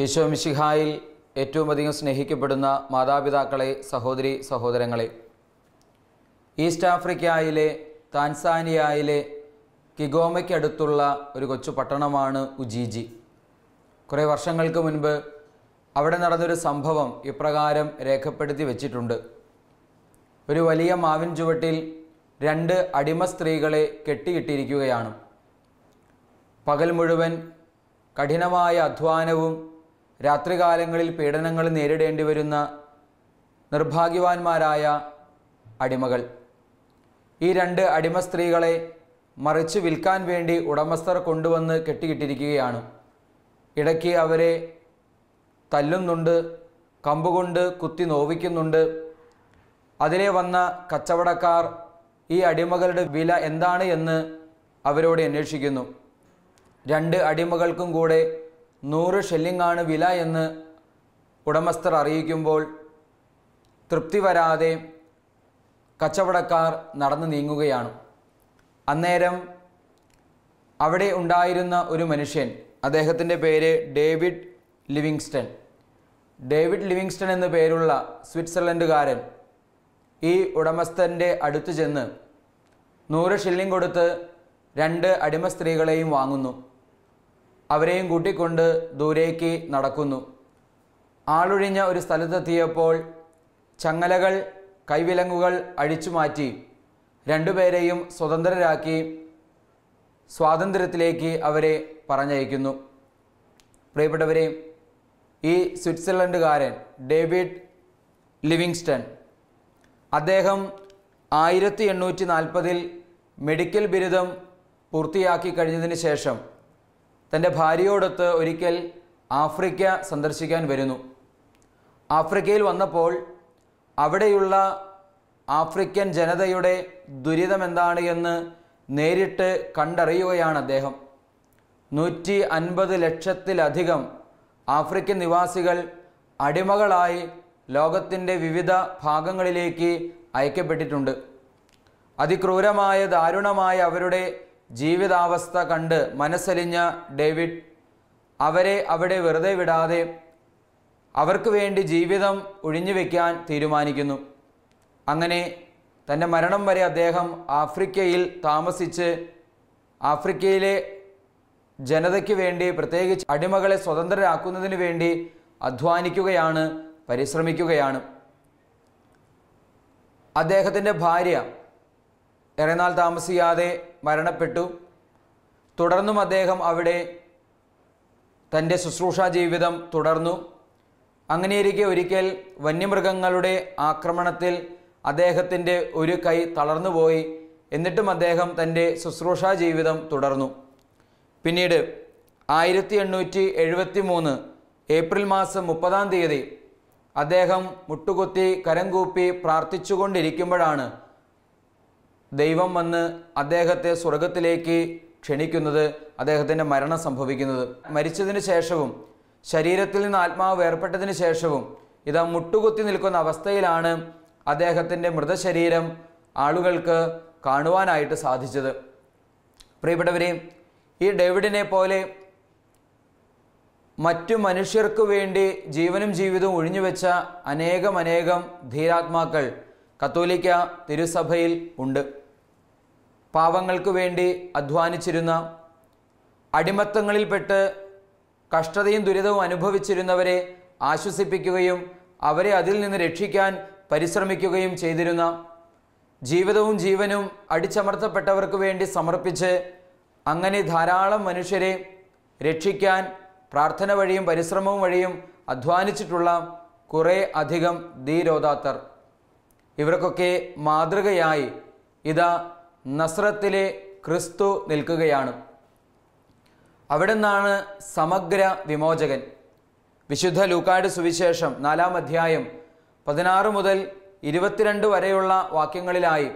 ഈശോ മിശിഹായിൽ ഏറ്റവും അധികം സ്നേഹിക്കപ്പെടുന്ന മാതാപിതാക്കളെ സഹോദരി സഹോദരങ്ങളെ ഈസ്റ്റ് ആഫ്രിക്കയിലെ താൻസാനിയയിലെ കിഗോമയ്ക്കടുത്തുള്ള ഒരു കൊച്ചു പട്ടണമാണ് ഉജീജി. കുറേ വർഷങ്ങൾക്ക് മുൻപ് അവിടെ നടന്നൊരു സംഭവം ഇപ്രകാരം രേഖപ്പെടുത്തി വച്ചിട്ടുണ്ട്. ഒരു വലിയ മാവിൻ ചുവട്ടിൽ രണ്ട് അടിമ സ്ത്രീകളെ കെട്ടിയിട്ടിരിക്കുകയാണ്. പകൽ മുഴുവൻ കഠിനമായ അധ്വാനവും രാത്രികാലങ്ങളിൽ പീഡനങ്ങൾ നേരിടേണ്ടി വരുന്ന നിർഭാഗ്യവാന്മാരായ അടിമകൾ. ഈ രണ്ട് അടിമ സ്ത്രീകളെ മറിച്ച് വിൽക്കാൻ വേണ്ടി ഉടമസ്ഥർ കൊണ്ടുവന്ന് കെട്ടിയിട്ടിരിക്കുകയാണ്. ഇടയ്ക്ക് അവരെ തല്ലുന്നുണ്ട് കമ്പുകൊണ്ട് കുത്തി നോവിക്കുന്നുണ്ട്. അതിലെ വന്ന കച്ചവടക്കാർ ഈ അടിമകളുടെ വില എന്താണ് എന്ന് അവരോട് അന്വേഷിക്കുന്നു. രണ്ട് അടിമകൾക്കും കൂടെ നൂറ് ഷെല്ലിങ്ങാണ് വില എന്ന് ഉടമസ്ഥർ അറിയിക്കുമ്പോൾ തൃപ്തി വരാതെ കച്ചവടക്കാർ നടന്നു നീങ്ങുകയാണ്. അന്നേരം അവിടെ ഉണ്ടായിരുന്ന ഒരു മനുഷ്യൻ അദ്ദേഹത്തിന്റെ പേര് ഡേവിഡ് ലിവിങ്സ്റ്റൺ. ഡേവിഡ് ലിവിങ്സ്റ്റൺ എന്ന പേരുള്ള സ്വിറ്റ്സർലൻഡുകാരൻ ഈ ഉടമസ്ഥന്റെ അടുത്ത് ചെന്ന് നൂറ് ഷില്ലിംഗ് കൊടുത്ത് രണ്ട് അടിമ സ്ത്രീകളെയും വാങ്ങുന്നു. അവരെയും കൂട്ടിക്കൊണ്ട് ദൂരേക്ക് നടക്കുന്നു. ആളൊഴിഞ്ഞ ഒരു സ്ഥലത്തെത്തിയപ്പോൾ ചങ്ങലകൾ കൈവിലങ്ങുകൾ അഴിച്ചു മാറ്റി രണ്ടുപേരെയും സ്വതന്ത്രരാക്കി സ്വാതന്ത്ര്യത്തിലേക്ക് അവരെ പറഞ്ഞയക്കുന്നു. പ്രിയപ്പെട്ടവരെ ഈ സ്വിറ്റ്സർലൻഡുകാരൻ ഡേവിഡ് ലിവിങ്സ്റ്റൺ അദ്ദേഹം ആയിരത്തി എണ്ണൂറ്റി നാൽപ്പതിൽ മെഡിക്കൽ ബിരുദം പൂർത്തിയാക്കി കഴിഞ്ഞതിന് ശേഷം തന്റെ ഭാര്യയോടൊത്ത് ഒരിക്കൽ ആഫ്രിക്ക സന്ദർശിക്കാൻ വരുന്നു. ആഫ്രിക്കയിൽ വന്നപ്പോൾ അവിടെയുള്ള ആഫ്രിക്കൻ ജനതയുടെ ദുരിതം എന്താണ് എന്ന് നേരിട്ട് കണ്ടറിയുകയാണ് അദ്ദേഹം. നൂറ്റി അൻപത് ലക്ഷത്തിലധികം ആഫ്രിക്കൻ നിവാസികൾ അടിമകളായി ലോകത്തിന്റെ വിവിധ ഭാഗങ്ങളിലേക്ക് അയക്കപ്പെട്ടിട്ടുണ്ട്. അതിക്രൂരമായ ദാരുണമായ അവരുടെ ജീവിതാവസ്ഥ കണ്ട് മനസ്സലിഞ്ഞ ഡേവിഡ് അവരെ അവിടെ വെറുതെ വിടാതെ അവർക്ക് വേണ്ടി ജീവിതം ഒഴിഞ്ഞു വയ്ക്കാൻ തീരുമാനിക്കുന്നു. അങ്ങനെ തന്റെ മരണം വരെ അദ്ദേഹം ആഫ്രിക്കയിൽ താമസിച്ച് ആഫ്രിക്കയിലെ ജനതയ്ക്ക് വേണ്ടി പ്രത്യേകിച്ച് അടിമകളെ സ്വതന്ത്രരാക്കുന്നതിന് വേണ്ടി അധ്വാനിക്കുകയാണ് പരിശ്രമിക്കുകയാണ്. അദ്ദേഹത്തിന്റെ ഭാര്യ ഏറെ നാൾ താമസിയാതെ മരണപ്പെട്ടു. തുടർന്നും അദ്ദേഹം അവിടെ തന്റെ ശുശ്രൂഷാ ജീവിതം തുടർന്നു. അങ്ങനെയിരിക്കെ ഒരിക്കൽ വന്യമൃഗങ്ങളുടെ ആക്രമണത്തിൽ അദ്ദേഹത്തിന്റെ ഒരു കൈ തളർന്നുപോയി. എന്നിട്ടും അദ്ദേഹം തന്റെ ശുശ്രൂഷാ ജീവിതം തുടർന്നു. പിന്നീട് ആയിരത്തി എണ്ണൂറ്റി എഴുപത്തി മൂന്ന് ഏപ്രിൽ മാസം മുപ്പതാം തീയതി അദ്ദേഹം മുട്ടുകുത്തി കരം കൂപ്പി പ്രാർത്ഥിച്ചുകൊണ്ടിരിക്കുമ്പോഴാണ് ദൈവം വന്ന് അദ്ദേഹത്തെ സ്വർഗത്തിലേക്ക് ക്ഷണിക്കുന്നത് അദ്ദേഹത്തിന്റെ മരണം സംഭവിക്കുന്നത്. മരിച്ചതിന് ശേഷവും ശരീരത്തിൽ നിന്ന് ആത്മാവ് വേർപ്പെട്ടതിന് ശേഷവും ഇതാ മുട്ടുകുത്തി നിൽക്കുന്ന അവസ്ഥയിലാണ് അദ്ദേഹത്തിന്റെ മൃതശരീരം ആളുകൾക്ക് കാണുവാനായിട്ട് സാധിച്ചത്. പ്രിയപ്പെട്ടവരെ ഈ ഡേവിഡിനെ പോലെ മറ്റു മനുഷ്യർക്ക് വേണ്ടി ജീവനും ജീവിതവും ഒഴിഞ്ഞുവെച്ച അനേകം അനേകം ധീരാത്മാക്കൾ കത്തോലിക്ക തിരുസഭയിൽ ഉണ്ട്. പാവങ്ങൾക്ക് വേണ്ടി അധ്വാനിച്ചിരുന്ന അടിമത്തങ്ങളിൽപ്പെട്ട് കഷ്ടതയും ദുരിതവും അനുഭവിച്ചിരുന്നവരെ ആശ്വസിപ്പിക്കുകയും അവരെ അതിൽ നിന്ന് രക്ഷിക്കാൻ പരിശ്രമിക്കുകയും ചെയ്തിരുന്ന ജീവിതവും ജീവനും അടിച്ചമർത്തപ്പെട്ടവർക്ക് വേണ്ടി സമർപ്പിച്ച് അങ്ങനെ ധാരാളം മനുഷ്യരെ രക്ഷിക്കാൻ പ്രാർത്ഥന വഴിയും പരിശ്രമവും വഴിയും അധ്വാനിച്ചിട്ടുള്ള കുറേ അധികം ധീരോദാത്തർ. ഇവർക്കൊക്കെ മാതൃകയായി ഇതാ നസ്രത്തിലെ ക്രിസ്തു നിൽക്കുകയാണ്. അവിടെ നിന്നാണ് സമഗ്ര വിമോചകൻ. വിശുദ്ധ ലൂക്കാട് സുവിശേഷം നാലാം അധ്യായം പതിനാറ് മുതൽ ഇരുപത്തിരണ്ട് വരെയുള്ള വാക്യങ്ങളിലായി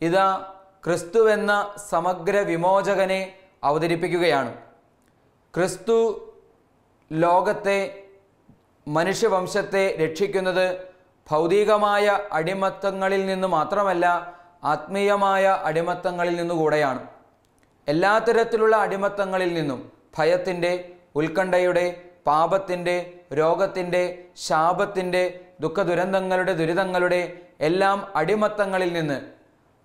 ഇതാ ക്രിസ്തുവെന്ന സമഗ്ര വിമോചകനെ അവതരിപ്പിക്കുകയാണ്. ക്രിസ്തു ലോകത്തെ മനുഷ്യവംശത്തെ രക്ഷിക്കുന്നത് ഭൗതികമായ അടിമത്തങ്ങളിൽ നിന്ന് മാത്രമല്ല ആത്മീയമായ അടിമത്തങ്ങളിൽ നിന്നുകൂടെയാണ്. എല്ലാ തരത്തിലുള്ള അടിമത്തങ്ങളിൽ നിന്നും ഭയത്തിന്റെ ഉത്കണ്ഠയുടെ പാപത്തിന്റെ രോഗത്തിന്റെ ശാപത്തിന്റെ ദുഃഖദുരന്തങ്ങളുടെ ദുരിതങ്ങളുടെ എല്ലാം അടിമത്തങ്ങളിൽ നിന്ന്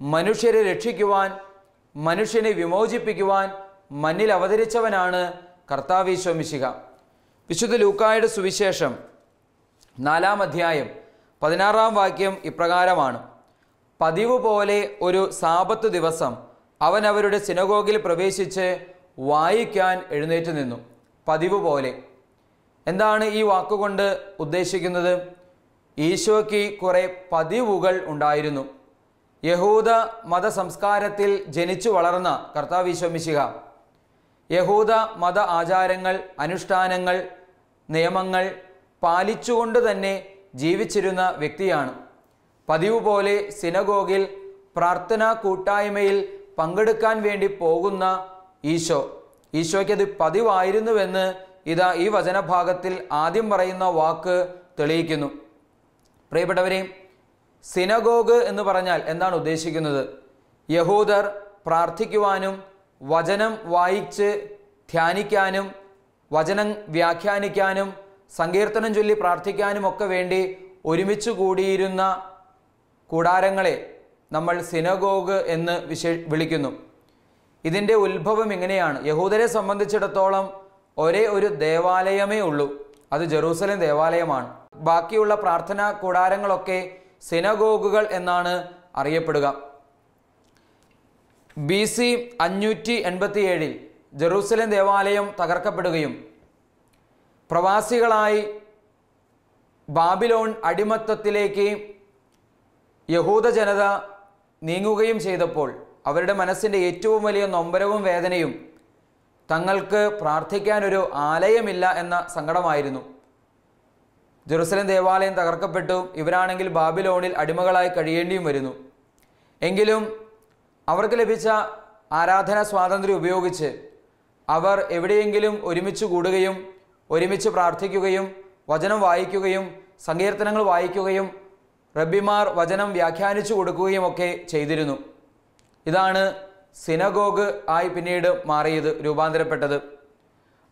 മനുഷ്യരെ രക്ഷിക്കുവാൻ മനുഷ്യനെ വിമോചിപ്പിക്കുവാൻ മണ്ണിൽ അവതരിച്ചവനാണ് കർത്താവീശ്വമിശിക വിശുദ്ധ ലൂക്കായുടെ സുവിശേഷം നാലാം അധ്യായം പതിനാറാം വാക്യം ഇപ്രകാരമാണ്. പതിവ് പോലെ ഒരു സാപത്ത് ദിവസം അവൻ അവരുടെ സിനഗോഗിൽ പ്രവേശിച്ച് വായിക്കാൻ എഴുന്നേറ്റ് നിന്നു. പതിവ് പോലെ. എന്താണ് ഈ വാക്കുകൊണ്ട് ഉദ്ദേശിക്കുന്നത്? ഈശോയ്ക്ക് കുറേ പതിവുകൾ ഉണ്ടായിരുന്നു. യഹൂദ മതസംസ്കാരത്തിൽ ജനിച്ചു വളർന്ന കർത്താവ് ഈശോമിശിക യഹൂദ മത ആചാരങ്ങൾ അനുഷ്ഠാനങ്ങൾ നിയമങ്ങൾ പാലിച്ചുകൊണ്ട് തന്നെ ജീവിച്ചിരുന്ന വ്യക്തിയാണ്. പതിവ് പോലെ സിനഗോഗിൽ പ്രാർത്ഥനാ കൂട്ടായ്മയിൽ പങ്കെടുക്കാൻ വേണ്ടി പോകുന്ന ഈശോ. ഈശോയ്ക്കത് പതിവായിരുന്നുവെന്ന് ഇതാ ഈ വചനഭാഗത്തിൽ ആദ്യം പറയുന്ന വാക്ക് തെളിയിക്കുന്നു. പ്രിയപ്പെട്ടവരെ സിനഗോഗ് എന്ന് പറഞ്ഞാൽ എന്താണ് ഉദ്ദേശിക്കുന്നത്? യഹൂദർ പ്രാർത്ഥിക്കുവാനും വചനം വായിച്ച് ധ്യാനിക്കാനും വചനം വ്യാഖ്യാനിക്കാനും സങ്കീർത്തനം ചൊല്ലി പ്രാർത്ഥിക്കാനും ഒക്കെ വേണ്ടി ഒരുമിച്ച് കൂടിയിരുന്ന കൂടാരങ്ങളെ നമ്മൾ സിനഗോഗ് എന്ന് വിശേ വിളിക്കുന്നു. ഇതിന്റെ ഉത്ഭവം ഇങ്ങനെയാണ്. യഹൂദരെ സംബന്ധിച്ചിടത്തോളം ഒരേ ഒരു ദേവാലയമേ ഉള്ളൂ. അത് ജെറൂസലേം ദേവാലയമാണ്. ബാക്കിയുള്ള പ്രാർത്ഥനാ കൂടാരങ്ങളൊക്കെ സിനഗോഗുകൾ എന്നാണ് അറിയപ്പെടുക. ബി സി അഞ്ഞൂറ്റി എൺപത്തിയേഴിൽ ജെറൂസലേം ദേവാലയം തകർക്കപ്പെടുകയും പ്രവാസികളായി ബാബിലോൺ അടിമത്തത്തിലേക്ക് യഹൂദ ജനത നീങ്ങുകയും ചെയ്തപ്പോൾ അവരുടെ മനസ്സിന്റെ ഏറ്റവും വലിയ നൊമ്പരവും വേദനയും തങ്ങൾക്ക് പ്രാർത്ഥിക്കാനൊരു ആലയമില്ല എന്ന സങ്കടമായിരുന്നു. ജെറുസലേം ദേവാലയം തകർക്കപ്പെട്ടു. ഇവരാണെങ്കിൽ ബാബിലോണിൽ അടിമകളായി കഴിയേണ്ടിയും വരുന്നു. എങ്കിലും അവർക്ക് ലഭിച്ച ആരാധന സ്വാതന്ത്ര്യം ഉപയോഗിച്ച് അവർ എവിടെയെങ്കിലും ഒരുമിച്ച് കൂടുകയും ഒരുമിച്ച് പ്രാർത്ഥിക്കുകയും വചനം വായിക്കുകയും സങ്കീർത്തനങ്ങൾ വായിക്കുകയും റബ്ബിമാർ വചനം വ്യാഖ്യാനിച്ചു കൊടുക്കുകയും ഒക്കെ ചെയ്തിരുന്നു. ഇതാണ് സിനഗോഗ് ആയി പിന്നീട് മാറിയത് രൂപാന്തരപ്പെട്ടത്.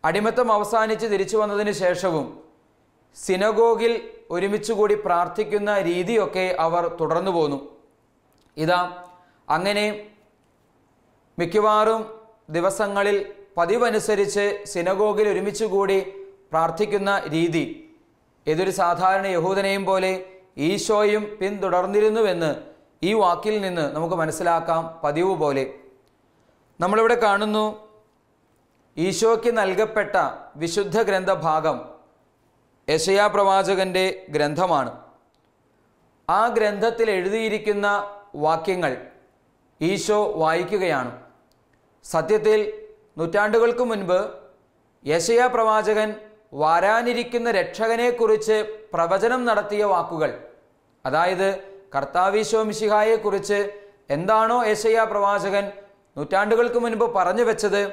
അടിമത്തം അവസാനിച്ച് തിരിച്ചു വന്നതിന് ശേഷവും സിനഗോഗിൽ ഒരുമിച്ച് കൂടി പ്രാർത്ഥിക്കുന്ന രീതിയൊക്കെ അവർ തുടർന്നു പോന്നു. ഇതാ അങ്ങനെ മിക്കവാറും ദിവസങ്ങളിൽ പതിവനുസരിച്ച് സിനഗോഗിൽ ഒരുമിച്ച് കൂടി പ്രാർത്ഥിക്കുന്ന രീതി. ഏതൊരു സാധാരണ യഹൂദനെയും പോലെ ഈശോയും പിന്തുടർന്നിരുന്നുവെന്ന് ഈ വാക്കിൽ നിന്ന് നമുക്ക് മനസ്സിലാക്കാം പതിവ് പോലെ. നമ്മളിവിടെ കാണുന്നു ഈശോയ്ക്ക് നൽകപ്പെട്ട വിശുദ്ധ ഗ്രന്ഥഭാഗം യശയാ പ്രവാചകന്റെ ഗ്രന്ഥമാണ്. ആ ഗ്രന്ഥത്തിൽ എഴുതിയിരിക്കുന്ന വാക്യങ്ങൾ ഈശോ വായിക്കുകയാണ്. സത്യത്തിൽ നൂറ്റാണ്ടുകൾക്ക് മുൻപ് യശയാ പ്രവാചകൻ വരാനിരിക്കുന്ന രക്ഷകനെക്കുറിച്ച് പ്രവചനം നടത്തിയ വാക്കുകൾ. അതായത് കർത്താവീശോമിശിഹായെക്കുറിച്ച് എന്താണോ ഏശയ്യ പ്രവാചകൻ നൂറ്റാണ്ടുകൾക്ക് മുൻപ് പറഞ്ഞു വെച്ചത്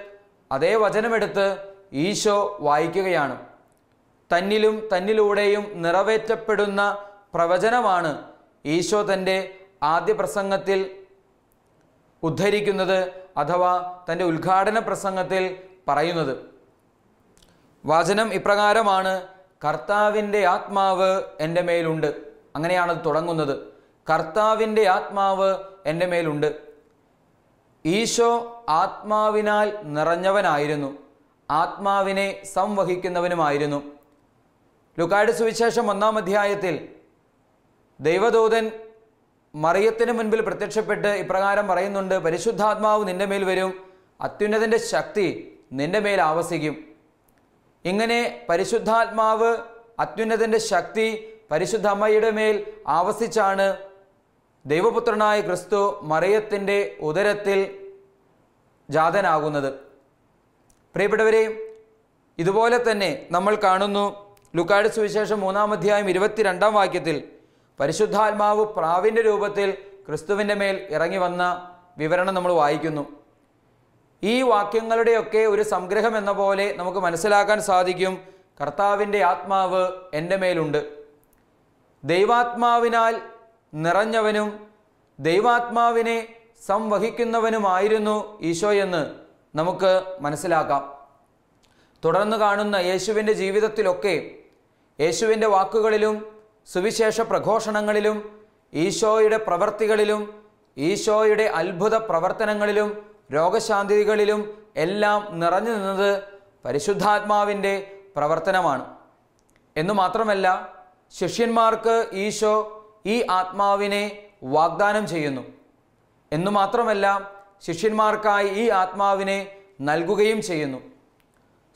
അതേ വചനമെടുത്ത് ഈശോ വായിക്കുകയാണ്. തന്നിലും തന്നിലൂടെയും നിറവേറ്റപ്പെടുന്ന പ്രവചനമാണ് ഈശോ തന്റെ ആദ്യ പ്രസംഗത്തിൽ ഉദ്ധരിക്കുന്നത് അഥവാ തന്റെ ഉദ്ഘാടന പ്രസംഗത്തിൽ പറയുന്നത്. വചനം ഇപ്രകാരമാണ് കർത്താവിന്റെ ആത്മാവ് എന്റെ മേലുണ്ട്. അങ്ങനെയാണത് തുടങ്ങുന്നത്. കർത്താവിന്റെ ആത്മാവ് എന്റെ മേലുണ്ട്. ഈശോ ആത്മാവിനാൽ നിറഞ്ഞവനായിരുന്നു. ആത്മാവിനെ സംവഹിക്കുന്നവനുമായിരുന്നു. ലുക്കായുടെ സുവിശേഷം ഒന്നാം അധ്യായത്തിൽ ദൈവദൂതൻ മറിയത്തിന് മുൻപിൽ പ്രത്യക്ഷപ്പെട്ട് ഇപ്രകാരം പറയുന്നുണ്ട് പരിശുദ്ധാത്മാവ് നിന്റെ മേൽ വരും അത്യുന്നതന്റെ ശക്തി നിന്റെ മേൽ ആവസിക്കും. ഇങ്ങനെ പരിശുദ്ധാത്മാവ് അത്യുന്നതന്റെ ശക്തി പരിശുദ്ധ അമ്മയുടെ മേൽ ആവസിച്ചാണ് ദൈവപുത്രനായ ക്രിസ്തു മറിയത്തിന്റെ ഉദരത്തിൽ ജാതനാകുന്നത്. പ്രിയപ്പെട്ടവരെ ഇതുപോലെ തന്നെ നമ്മൾ കാണുന്നു ലുക്കാട് സുവിശേഷം മൂന്നാം അധ്യായം ഇരുപത്തിരണ്ടാം വാക്യത്തിൽ പരിശുദ്ധാത്മാവ് പ്രാവിന്റെ രൂപത്തിൽ ക്രിസ്തുവിന്റെ മേൽ ഇറങ്ങി വന്ന വിവരണം നമ്മൾ വായിക്കുന്നു. ഈ വാക്യങ്ങളുടെയൊക്കെ ഒരു സംഗ്രഹം എന്ന പോലെ നമുക്ക് മനസ്സിലാക്കാൻ സാധിക്കും. കർത്താവിന്റെ ആത്മാവ് എന്റെ മേലുണ്ട്. ദൈവാത്മാവിനാൽ നിറഞ്ഞവനും ദൈവാത്മാവിനെ സംവഹിക്കുന്നവനുമായിരുന്നു എന്ന് നമുക്ക് മനസ്സിലാക്കാം. തുടർന്ന് കാണുന്ന യേശുവിന്റെ ജീവിതത്തിലൊക്കെ യേശുവിന്റെ വാക്കുകളിലും സുവിശേഷ പ്രഘോഷണങ്ങളിലും ഈശോയുടെ പ്രവർത്തികളിലും ഈശോയുടെ അത്ഭുത പ്രവർത്തനങ്ങളിലും രോഗശാന്തികളിലും എല്ലാം നിറഞ്ഞു നിന്നത് പരിശുദ്ധാത്മാവിന്റെ പ്രവർത്തനമാണ്. എന്നു മാത്രമല്ല ശിഷ്യന്മാർക്ക് ഈശോ ഈ ആത്മാവിനെ വാഗ്ദാനം ചെയ്യുന്നു. എന്നു മാത്രമല്ല ശിഷ്യന്മാർക്കായി ഈ ആത്മാവിനെ നൽകുകയും ചെയ്യുന്നു.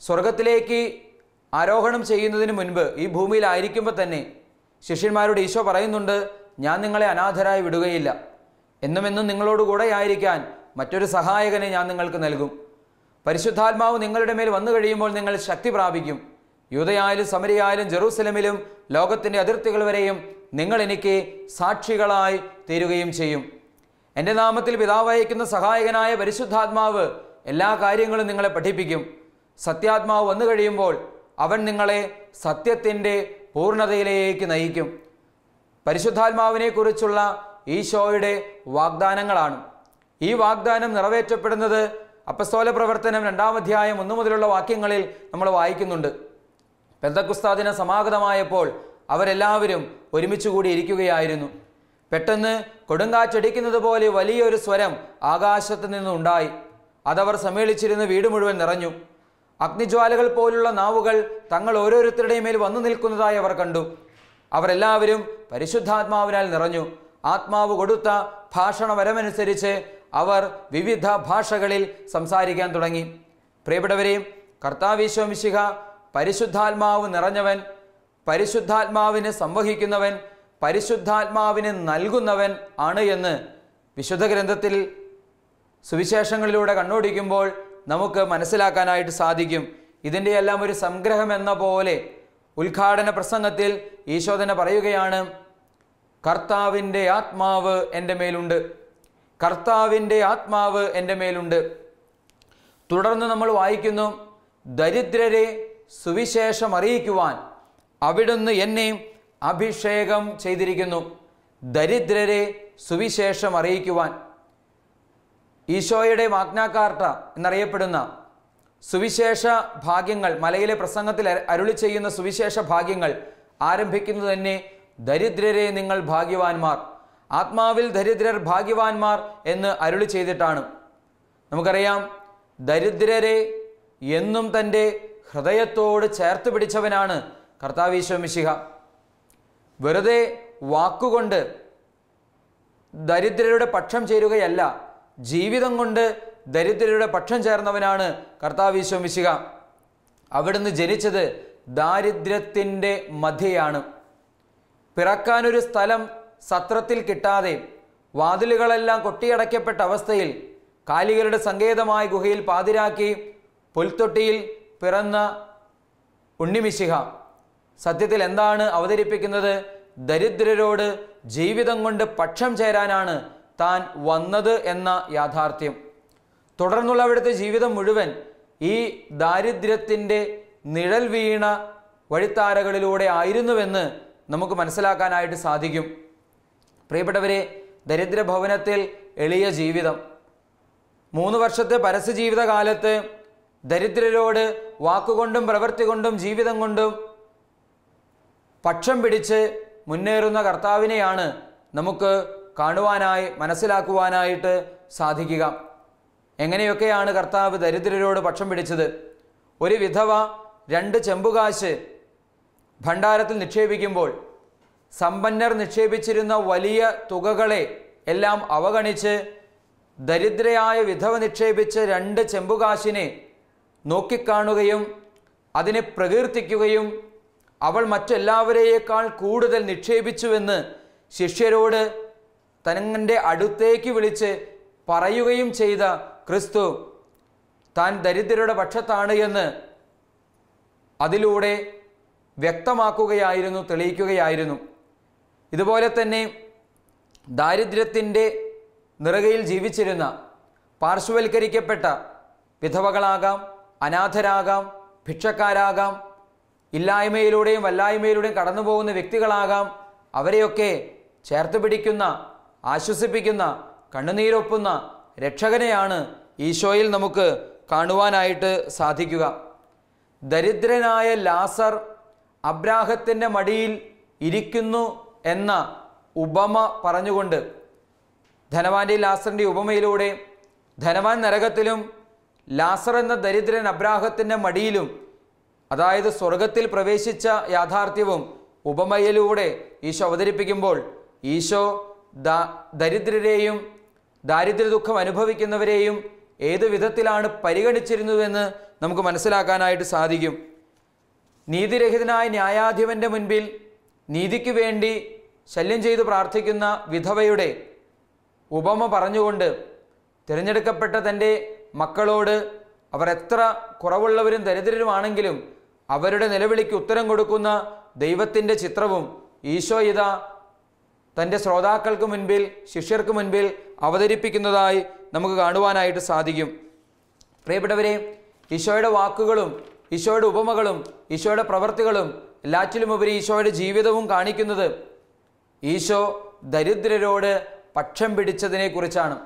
സ്വർഗത്തിലേക്ക് ആരോഹണം ചെയ്യുന്നതിന് മുൻപ് ഈ ഭൂമിയിലായിരിക്കുമ്പോൾ തന്നെ ശിഷ്യന്മാരോട് ഈശോ പറയുന്നുണ്ട് ഞാൻ നിങ്ങളെ അനാഥരായി വിടുകയില്ല. എന്നുമെന്നും നിങ്ങളോട് കൂടെ ആയിരിക്കാൻ മറ്റൊരു സഹായകനെ ഞാൻ നിങ്ങൾക്ക് നൽകും. പരിശുദ്ധാത്മാവ് നിങ്ങളുടെ മേൽ വന്നു കഴിയുമ്പോൾ നിങ്ങൾ ശക്തി പ്രാപിക്കും. യൂതയായാലും സമരിയായാലും ജെറൂസലമിലും ലോകത്തിന്റെ അതിർത്തികൾ വരെയും നിങ്ങൾ എനിക്ക് സാക്ഷികളായി തീരുകയും ചെയ്യും. എന്റെ നാമത്തിൽ പിതാവ് അയക്കുന്ന സഹായകനായ പരിശുദ്ധാത്മാവ് എല്ലാ കാര്യങ്ങളും നിങ്ങളെ പഠിപ്പിക്കും. സത്യാത്മാവ് വന്നു കഴിയുമ്പോൾ അവൻ നിങ്ങളെ സത്യത്തിന്റെ പൂർണതയിലേക്ക് നയിക്കും. പരിശുദ്ധാത്മാവിനെക്കുറിച്ചുള്ള ഈശോയുടെ വാഗ്ദാനങ്ങളാണ്. ഈ വാഗ്ദാനം നിറവേറ്റപ്പെടുന്നത് അപ്പസ്തോല പ്രവർത്തനം രണ്ടാം അധ്യായം ഒന്നു മുതലുള്ള വാക്യങ്ങളിൽ നമ്മൾ വായിക്കുന്നുണ്ട്. പെന്തക്കുസ്താദിന സമാഗതമായപ്പോൾ അവരെല്ലാവരും ഒരുമിച്ച് കൂടി ഇരിക്കുകയായിരുന്നു. പെട്ടെന്ന് കൊടുങ്കാറ്റടിക്കുന്നത് പോലെ വലിയൊരു സ്വരം ആകാശത്ത് നിന്നുണ്ടായി അതവർ സമ്മേളിച്ചിരുന്ന് വീട് മുഴുവൻ നിറഞ്ഞു. അഗ്നിജ്വാലകൾ പോലുള്ള നാവുകൾ തങ്ങൾ ഓരോരുത്തരുടെയും മേൽ വന്നു നിൽക്കുന്നതായി അവർ കണ്ടു. അവരെല്ലാവരും പരിശുദ്ധാത്മാവിനാൽ നിറഞ്ഞു. ആത്മാവ് കൊടുത്ത ഭാഷണ ഭാഷണവരമനുസരിച്ച് അവർ വിവിധ ഭാഷകളിൽ സംസാരിക്കാൻ തുടങ്ങി. പ്രിയപ്പെട്ടവരെ കർത്താവീശോമിശിഹ പരിശുദ്ധാത്മാവ് നിറഞ്ഞവൻ പരിശുദ്ധാത്മാവിനെ സംവഹിക്കുന്നവൻ പരിശുദ്ധാത്മാവിന് നൽകുന്നവൻ ആണ് എന്ന് വിശുദ്ധ ഗ്രന്ഥത്തിൽ സുവിശേഷങ്ങളിലൂടെ കണ്ണോടിക്കുമ്പോൾ നമുക്ക് മനസ്സിലാക്കാനായിട്ട് സാധിക്കും. ഇതിന്റെ എല്ലാം ഒരു സംഗ്രഹം എന്ന പോലെ ഉദ്ഘാടന പ്രസംഗത്തിൽ ഈശോധന പറയുകയാണ് കർത്താവിന്റെ ആത്മാവ് എന്റെ മേലുണ്ട്. കർത്താവിന്റെ ആത്മാവ് എന്റെ മേലുണ്ട്. തുടർന്ന് നമ്മൾ വായിക്കുന്നു ദരിദ്രരെ സുവിശേഷം അറിയിക്കുവാൻ അവിടുന്ന് എന്നെ അഭിഷേകം ചെയ്തിരിക്കുന്നു. ദരിദ്രരെ സുവിശേഷം അറിയിക്കുവാൻ. ഈശോയുടെ മാഗ്നാകാർട്ട എന്നറിയപ്പെടുന്ന സുവിശേഷ ഭാഗ്യങ്ങൾ മലയിലെ പ്രസംഗത്തിൽ അരുളി ചെയ്യുന്ന സുവിശേഷ ഭാഗ്യങ്ങൾ ആരംഭിക്കുന്നത് തന്നെ ദരിദ്രരെ നിങ്ങൾ ഭാഗ്യവാന്മാർ. ആത്മാവിൽ ദരിദ്രർ ഭാഗ്യവാന്മാർ എന്ന് അരുളി ചെയ്തിട്ടാണ്. നമുക്കറിയാം ദരിദ്രരെ എന്നും തന്റെ ഹൃദയത്തോട് ചേർത്ത് പിടിച്ചവനാണ് കർത്താവീശ്വമിശിഹ വെറുതെ വാക്കുകൊണ്ട് ദരിദ്രരുടെ പക്ഷം ചേരുകയല്ല ജീവിതം കൊണ്ട് ദരിദ്രരുടെ പക്ഷം ചേർന്നവനാണ് കർത്താവീശ്വമിശിഹ അവിടുന്ന് ജനിച്ചത് ദാരിദ്ര്യത്തിന്റെ മധ്യയാണ്. പിറക്കാനൊരു സ്ഥലം സത്രത്തിൽ കിട്ടാതെ വാതിലുകളെല്ലാം കൊട്ടിയടയ്ക്കപ്പെട്ട അവസ്ഥയിൽ കാലികളുടെ സങ്കേതമായ ഗുഹയിൽ പാതിരാക്കി പുൽത്തൊട്ടിയിൽ പിറന്ന ഉണ്ണിമിശിഹ സത്യത്തിൽ എന്താണ് അവതരിപ്പിക്കുന്നത്? ദരിദ്രരോട് ജീവിതം കൊണ്ട് പക്ഷം ചേരാനാണ് താൻ വന്നത് എന്ന യാഥാർത്ഥ്യം. തുടർന്നുള്ള അവിടുത്തെ ജീവിതം മുഴുവൻ ഈ ദാരിദ്ര്യത്തിന്റെ നിഴൽ വീണ വഴിത്താരകളിലൂടെ ആയിരുന്നുവെന്ന് നമുക്ക് മനസ്സിലാക്കാനായിട്ട് സാധിക്കും. പ്രിയപ്പെട്ടവരെ ദരിദ്രഭവനത്തിൽ എളിയ ജീവിതം. മൂന്ന് വർഷത്തെ പരസ്യ ജീവിതകാലത്ത് ദരിദ്രരോട് വാക്കുകൊണ്ടും പ്രവൃത്തി കൊണ്ടും ജീവിതം കൊണ്ടും പക്ഷം പിടിച്ച് മുന്നേറുന്ന കർത്താവിനെയാണ് നമുക്ക് കാണുവാനായി മനസ്സിലാക്കുവാനായിട്ട് സാധിക്കുക. എങ്ങനെയൊക്കെയാണ് കർത്താവ് ദരിദ്രരോട് പക്ഷം പിടിച്ചത്? ഒരു വിധവ രണ്ട് ചെമ്പുകാശ് ഭണ്ഡാരത്തിൽ നിക്ഷേപിക്കുമ്പോൾ സമ്പന്നർ നിക്ഷേപിച്ചിരുന്ന വലിയ തുകകളെ എല്ലാം അവഗണിച്ച് ദരിദ്രയായ വിധവ നിക്ഷേപിച്ച് രണ്ട് ചെമ്പുകാശിനെ നോക്കിക്കാണുകയും അതിനെ പ്രകീർത്തിക്കുകയും അവൾ മറ്റെല്ലാവരെയേക്കാൾ കൂടുതൽ നിക്ഷേപിച്ചുവെന്ന് ശിഷ്യരോട് തനങ്ങന്റെ അടുത്തേക്ക് വിളിച്ച് പറയുകയും ചെയ്ത ക്രിസ്തു താൻ ദരിദ്രരുടെ പക്ഷത്താണ് എന്ന് അതിലൂടെ വ്യക്തമാക്കുകയായിരുന്നു തെളിയിക്കുകയായിരുന്നു. ഇതുപോലെ തന്നെ ദാരിദ്ര്യത്തിന്റെ നിറകയിൽ ജീവിച്ചിരുന്ന പാർശ്വവൽക്കരിക്കപ്പെട്ട വിധവകളാകാം അനാഥരാകാം ഭിക്ഷക്കാരാകാം ഇല്ലായ്മയിലൂടെയും വല്ലായ്മയിലൂടെയും കടന്നു പോകുന്ന വ്യക്തികളാകാം അവരെയൊക്കെ ചേർത്ത് പിടിക്കുന്ന ആശ്വസിപ്പിക്കുന്ന കണ്ണുനീരൊപ്പുന്ന രക്ഷകനെയാണ് ഈശോയിൽ നമുക്ക് കാണുവാനായിട്ട് സാധിക്കുക. ദരിദ്രനായ ലാസർ അബ്രാഹത്തിന്റെ മടിയിൽ ഇരിക്കുന്നു എന്ന ഉപമ പറഞ്ഞുകൊണ്ട് ധനവാന്റെ ലാസറിന്റെ ഉപമയിലൂടെ ധനവാൻ നരകത്തിലും ലാസർ എന്ന ദരിദ്രൻ അബ്രാഹത്തിന്റെ മടിയിലും അതായത് സ്വർഗത്തിൽ പ്രവേശിച്ച യാഥാർത്ഥ്യവും ഉപമയിലൂടെ ഈശോ അവതരിപ്പിക്കുമ്പോൾ ഈശോ ദരിദ്രരെയും ദാരിദ്ര്യ ദുഃഖം അനുഭവിക്കുന്നവരെയും ഏത് വിധത്തിലാണ് പരിഗണിച്ചിരുന്നതെന്ന് നമുക്ക് മനസ്സിലാക്കാനായിട്ട് സാധിക്കും. നീതിരഹിതനായ ന്യായാധിപന്റെ മുൻപിൽ നീതിക്ക് വേണ്ടി ശല്യം ചെയ്തു പ്രാർത്ഥിക്കുന്ന വിധവയുടെ ഉപമ പറഞ്ഞുകൊണ്ട് തിരഞ്ഞെടുക്കപ്പെട്ട തന്റെ മക്കളോട് അവർ എത്ര കുറവുള്ളവരും ദരിദ്രരുമാണെങ്കിലും അവരുടെ നിലവിളിക്ക് ഉത്തരം കൊടുക്കുന്ന ദൈവത്തിന്റെ ചിത്രവും ഈശോ ഇത തന്റെ ശ്രോതാക്കൾക്ക് മുൻപിൽ ശിഷ്യർക്ക് മുൻപിൽ അവതരിപ്പിക്കുന്നതായി നമുക്ക് കാണുവാനായിട്ട് സാധിക്കും. പ്രിയപ്പെട്ടവരെ ഈശോയുടെ വാക്കുകളും ഈശോയുടെ ഉപമകളും ഈശോയുടെ പ്രവർത്തികളും എല്ലാറ്റിലുമുപരി ഈശോയുടെ ജീവിതവും കാണിക്കുന്നത് ഈശോ ദരിദ്രരോട് പക്ഷം പിടിച്ചതിനെക്കുറിച്ചാണ്.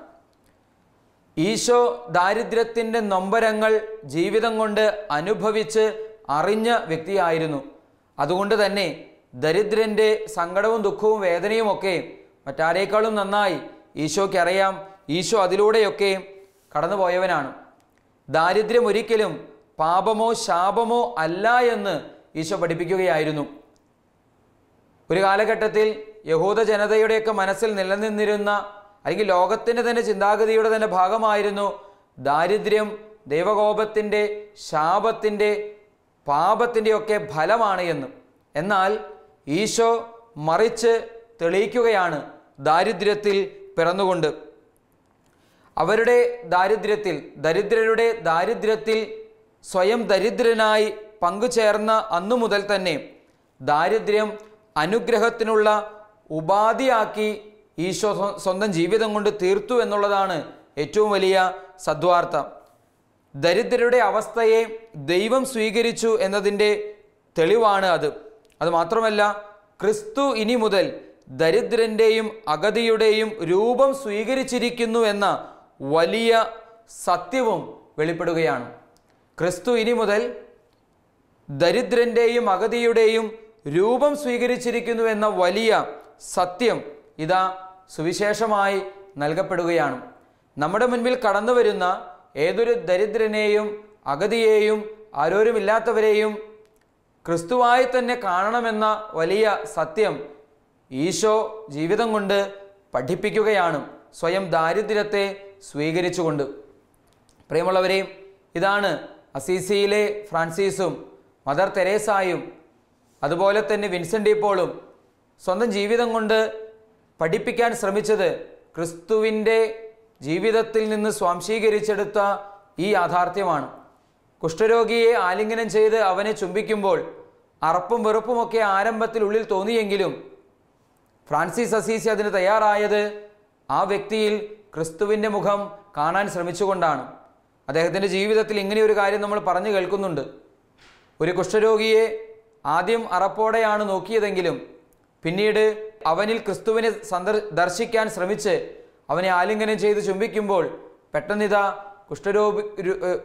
ഈശോ ദാരിദ്ര്യത്തിന്റെ നൊമ്പരങ്ങൾ ജീവിതം കൊണ്ട് അനുഭവിച്ച് അറിഞ്ഞ വ്യക്തിയായിരുന്നു. അതുകൊണ്ട് തന്നെ ദരിദ്രന്റെ സങ്കടവും ദുഃഖവും വേദനയും ഒക്കെ മറ്റാരേക്കാളും നന്നായി ഈശോയ്ക്ക് അറിയാം ഈശോ അതിലൂടെയൊക്കെ കടന്നുപോയവനാണ്. ദാരിദ്ര്യം ഒരിക്കലും പാപമോ ശാപമോ അല്ല എന്ന് ഈശോ പഠിപ്പിക്കുകയായിരുന്നു. ഒരു കാലഘട്ടത്തിൽ യഹൂദ ജനതയുടെയൊക്കെ മനസ്സിൽ നിലനിന്നിരുന്ന അല്ലെങ്കിൽ ലോകത്തിന്റെ തന്നെ ചിന്താഗതിയുടെ തന്നെ ഭാഗമായിരുന്നു ദാരിദ്ര്യം ദൈവകോപത്തിന്റെ ശാപത്തിന്റെ പാപത്തിന്റെയൊക്കെ ഫലമാണ് എന്ന്. എന്നാൽ ഈശോ മറിച്ച് തെളിയിക്കുകയാണ് ദാരിദ്ര്യത്തിൽ പിറന്നുകൊണ്ട്. അവരുടെ ദാരിദ്ര്യത്തിൽ ദരിദ്രരുടെ ദാരിദ്ര്യത്തിൽ സ്വയം ദരിദ്രനായി പങ്കുചേർന്ന അന്നു മുതൽ തന്നെ ദാരിദ്ര്യം അനുഗ്രഹത്തിനുള്ള ഉപാധിയാക്കി ഈശോ സ്വന്തം ജീവിതം കൊണ്ട് തീർത്തു എന്നുള്ളതാണ് ഏറ്റവും വലിയ സദ്വാർത്ത. ദരിദ്രരുടെ അവസ്ഥയെ ദൈവം സ്വീകരിച്ചു എന്നതിന്റെ തെളിവാണ് അത്. അതുമാത്രമല്ല ക്രിസ്തു ഇനി മുതൽ ദരിദ്രന്റെയും അഗതിയുടെയും രൂപം സ്വീകരിച്ചിരിക്കുന്നു എന്ന വലിയ സത്യവും വെളിപ്പെടുകയാണ്. ക്രിസ്തു ഇനി മുതൽ ദരിദ്രന്റെയും അഗതിയുടെയും രൂപം സ്വീകരിച്ചിരിക്കുന്നു എന്ന വലിയ സത്യം ഇതാ സുവിശേഷമായി നൽകപ്പെടുകയാണ്. നമ്മുടെ മുൻപിൽ കടന്നു വരുന്ന ഏതൊരു ദരിദ്രനെയും അഗതിയെയും ആരോരുമില്ലാത്തവരെയും ക്രിസ്തുവായി തന്നെ കാണണമെന്ന വലിയ സത്യം ഈശോ ജീവിതം കൊണ്ട് പഠിപ്പിക്കുകയാണ്. സ്വയം ദാരിദ്ര്യത്തെ സ്വീകരിച്ചുകൊണ്ട്. പ്രിയമുള്ളവരെയും ഇതാണ് അസീസിയിലെ ഫ്രാൻസിസും മദർ തെരേസായും അതുപോലെ തന്നെ വിൻസെന്റ് ഇപ്പോളും പോളും സ്വന്തം ജീവിതം കൊണ്ട് പഠിപ്പിക്കാൻ ശ്രമിച്ചത് ക്രിസ്തുവിന്റെ ജീവിതത്തിൽ നിന്ന് സ്വാംശീകരിച്ചെടുത്ത ഈ യാഥാർത്ഥ്യമാണ്. കുഷ്ഠരോഗിയെ ആലിംഗനം ചെയ്ത് അവനെ ചുംബിക്കുമ്പോൾ അറപ്പും വെറുപ്പുമൊക്കെ ആരംഭത്തിൽ ഉള്ളിൽ തോന്നിയെങ്കിലും ഫ്രാൻസിസ് അസീസി അതിന് തയ്യാറായത് ആ വ്യക്തിയിൽ ക്രിസ്തുവിന്റെ മുഖം കാണാൻ ശ്രമിച്ചുകൊണ്ടാണ്. അദ്ദേഹത്തിന്റെ ജീവിതത്തിൽ ഇങ്ങനെയൊരു കാര്യം നമ്മൾ പറഞ്ഞു കേൾക്കുന്നുണ്ട്. ഒരു കുഷ്ഠരോഗിയെ ആദ്യം അറപ്പോടെയാണ് നോക്കിയതെങ്കിലും പിന്നീട് അവനിൽ ക്രിസ്തുവിനെ സന്ദർ ദർശിക്കാൻ ശ്രമിച്ച് അവനെ ആലിംഗനം ചെയ്ത് ചുംബിക്കുമ്പോൾ പെട്ടെന്നിതാ കുഷ്ഠരോഗി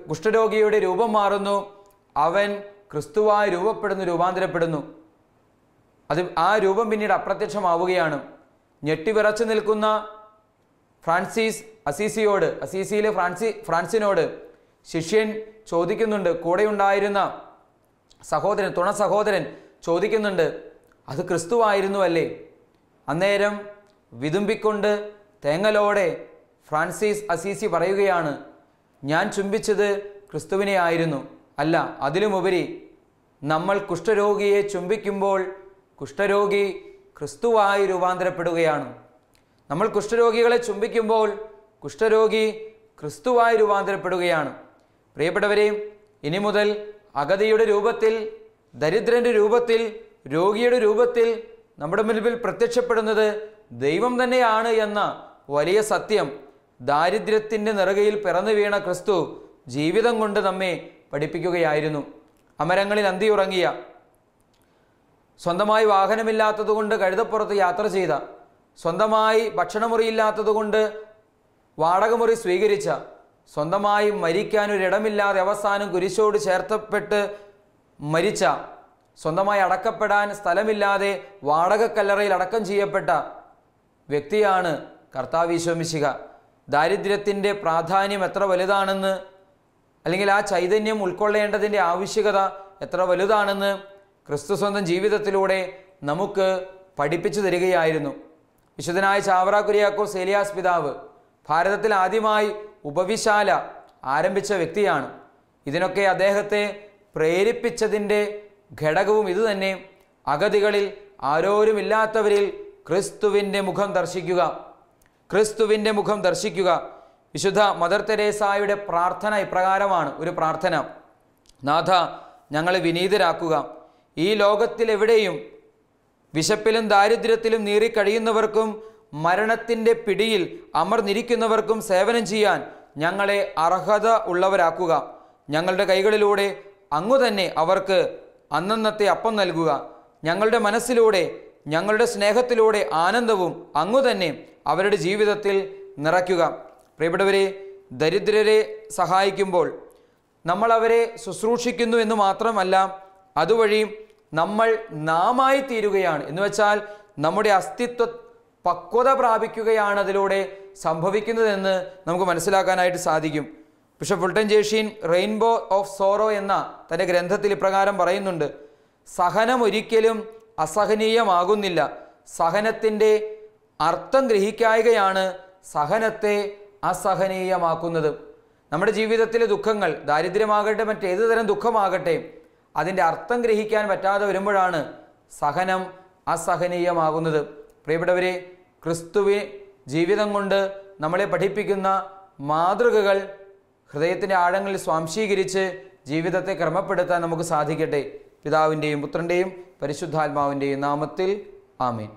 കുഷ്ഠരോഗിയുടെ രൂപം മാറുന്നു. അവൻ ക്രിസ്തുവായി രൂപപ്പെടുന്നു രൂപാന്തരപ്പെടുന്നു. അത് ആ രൂപം പിന്നീട് അപ്രത്യക്ഷമാവുകയാണ്. ഞെട്ടിവിറച്ചു നിൽക്കുന്ന ഫ്രാൻസിസ് അസീസിയോട് അസീസിയിലെ ഫ്രാൻസി ഫ്രാൻസിനോട് ശിഷ്യൻ ചോദിക്കുന്നുണ്ട് കൂടെയുണ്ടായിരുന്ന സഹോദരൻ തുണ സഹോദരൻ ചോദിക്കുന്നുണ്ട് അത് ക്രിസ്തുവായിരുന്നു അല്ലേ അന്നേരം വിതുമ്പിക്കൊണ്ട് തേങ്ങലോടെ ഫ്രാൻസിസ് അസീസി പറയുകയാണ് ഞാൻ ചുംബിച്ചത് ക്രിസ്തുവിനെ ആയിരുന്നു അല്ല അതിലുമുപരി നമ്മൾ കുഷ്ഠരോഗിയെ ചുംബിക്കുമ്പോൾ കുഷ്ഠരോഗി ക്രിസ്തുവായി രൂപാന്തരപ്പെടുകയാണ്. നമ്മൾ കുഷ്ഠരോഗികളെ ചുംബിക്കുമ്പോൾ കുഷ്ഠരോഗി ക്രിസ്തുവായി രൂപാന്തരപ്പെടുകയാണ്. പ്രിയപ്പെട്ടവരെയും ഇനി മുതൽ അഗതിയുടെ രൂപത്തിൽ ദരിദ്രന്റെ രൂപത്തിൽ രോഗിയുടെ രൂപത്തിൽ നമ്മുടെ മുൻപിൽ പ്രത്യക്ഷപ്പെടുന്നത് ദൈവം തന്നെയാണ് എന്ന വലിയ സത്യം. ദാരിദ്ര്യത്തിന്റെ നിറകയിൽ പിറന്നു വീണ ക്രിസ്തു ജീവിതം കൊണ്ട് നമ്മെ പഠിപ്പിക്കുകയായിരുന്നു. അമരങ്ങളിൽ അന്തിയുറങ്ങിയ സ്വന്തമായി വാഹനമില്ലാത്തതുകൊണ്ട് കഴുതപ്പുറത്ത് യാത്ര ചെയ്ത സ്വന്തമായി ഭക്ഷണമുറിയില്ലാത്തതുകൊണ്ട് വാടകമുറി സ്വീകരിച്ച സ്വന്തമായി മരിക്കാൻ ഒരിടമില്ലാതെ അവസാനം കുരിശോട് ചേർത്തപ്പെട്ട് മരിച്ച സ്വന്തമായി അടക്കപ്പെടാൻ സ്ഥലമില്ലാതെ വാടകക്കല്ലറയിൽ അടക്കം ചെയ്യപ്പെട്ട വ്യക്തിയാണ് കർത്താവ് ഈശോമിശിക ദാരിദ്ര്യത്തിന്റെ പ്രാധാന്യം എത്ര വലുതാണെന്ന് അല്ലെങ്കിൽ ആ ചൈതന്യം ഉൾക്കൊള്ളേണ്ടതിന്റെ ആവശ്യകത എത്ര വലുതാണെന്ന് ക്രിസ്തു സ്വന്തം ജീവിതത്തിലൂടെ നമുക്ക് പഠിപ്പിച്ചു തരികയായിരുന്നു. വിശുദ്ധനായ ചാവറ കുര്യാക്കോസ് ഏലിയാസ് പിതാവ് ഭാരതത്തിൽ ആദ്യമായി ഉപവിശാല ആരംഭിച്ച വ്യക്തിയാണ്. ഇതിനൊക്കെ അദ്ദേഹത്തെ പ്രേരിപ്പിച്ചതിന്റെ ഘടകവും ഇതുതന്നെ അഗതികളിൽ ആരോരുമില്ലാത്തവരിൽ ക്രിസ്തുവിന്റെ മുഖം ദർശിക്കുക. ക്രിസ്തുവിന്റെ മുഖം ദർശിക്കുക. വിശുദ്ധ മദർ തെരേസായുടെ പ്രാർത്ഥന ഇപ്രകാരമാണ് ഒരു പ്രാർത്ഥന. നാഥ ഞങ്ങളെ വിനീതരാക്കുക. ഈ ലോകത്തിലെവിടെയും വിശപ്പിലും ദാരിദ്ര്യത്തിലും നീറിക്കഴിയുന്നവർക്കും മരണത്തിന്റെ പിടിയിൽ അമർന്നിരിക്കുന്നവർക്കും സേവനം ചെയ്യാൻ ഞങ്ങളെ അർഹത ഉള്ളവരാക്കുക. ഞങ്ങളുടെ കൈകളിലൂടെ അങ്ങു തന്നെ അവർക്ക് അന്നന്നത്തെ അപ്പം നൽകുക. ഞങ്ങളുടെ മനസ്സിലൂടെ ഞങ്ങളുടെ സ്നേഹത്തിലൂടെ ആനന്ദവും അങ്ങു തന്നെ അവരുടെ ജീവിതത്തിൽ നിറയ്ക്കുക. പ്രിയപ്പെട്ടവരെ ദരിദ്രരെ സഹായിക്കുമ്പോൾ നമ്മൾ അവരെ ശുശ്രൂഷിക്കുന്നു എന്ന് മാത്രമല്ല അതുവഴി നമ്മൾ നാമായി തീരുകയാണ്. എന്ന് വെച്ചാൽ നമ്മുടെ അസ്തിത്വ പക്വത പ്രാപിക്കുകയാണ് അതിലൂടെ സംഭവിക്കുന്നതെന്ന് നമുക്ക് മനസ്സിലാക്കാനായിട്ട് സാധിക്കും. Bishop Fulton J Sheen rainbow of sorrow എന്ന തന്റെ ഗ്രന്ഥത്തിൽ ഇപ്രകാരം പറയുന്നുണ്ട്. സഹനം ഒരിക്കലും അസഹനീയമാകുന്നില്ല. സഹനത്തിന്റെ അർത്ഥം ഗ്രഹിക്കായകയാണ് സഹനത്തെ അസഹനീയമാക്കുന്നത്. നമ്മുടെ ജീവിതത്തിലെ ദുഃഖങ്ങൾ ദാരിദ്ര്യമാകട്ടെ മറ്റേത് തരം ദുഃഖമാകട്ടെ അതിന്റെ അർത്ഥം ഗ്രഹിക്കാൻ പറ്റാതെ വരുമ്പോഴാണ് സഹനം അസഹനീയമാകുന്നത്. പ്രിയപ്പെട്ടവരെ ക്രിസ്തുവി ജീവിതം കൊണ്ട് നമ്മളെ പഠിപ്പിക്കുന്ന മാതൃകകൾ ഹൃദയത്തിന്റെ ആഴങ്ങളിൽ സ്വാംശീകരിച്ച് ജീവിതത്തെ ക്രമപ്പെടുത്താൻ നമുക്ക് സാധിക്കട്ടെ. പിതാവിന്റെയും പുത്രന്റെയും പരിശുദ്ധാത്മാവിന്റെയും നാമത്തിൽ ആമേൻ.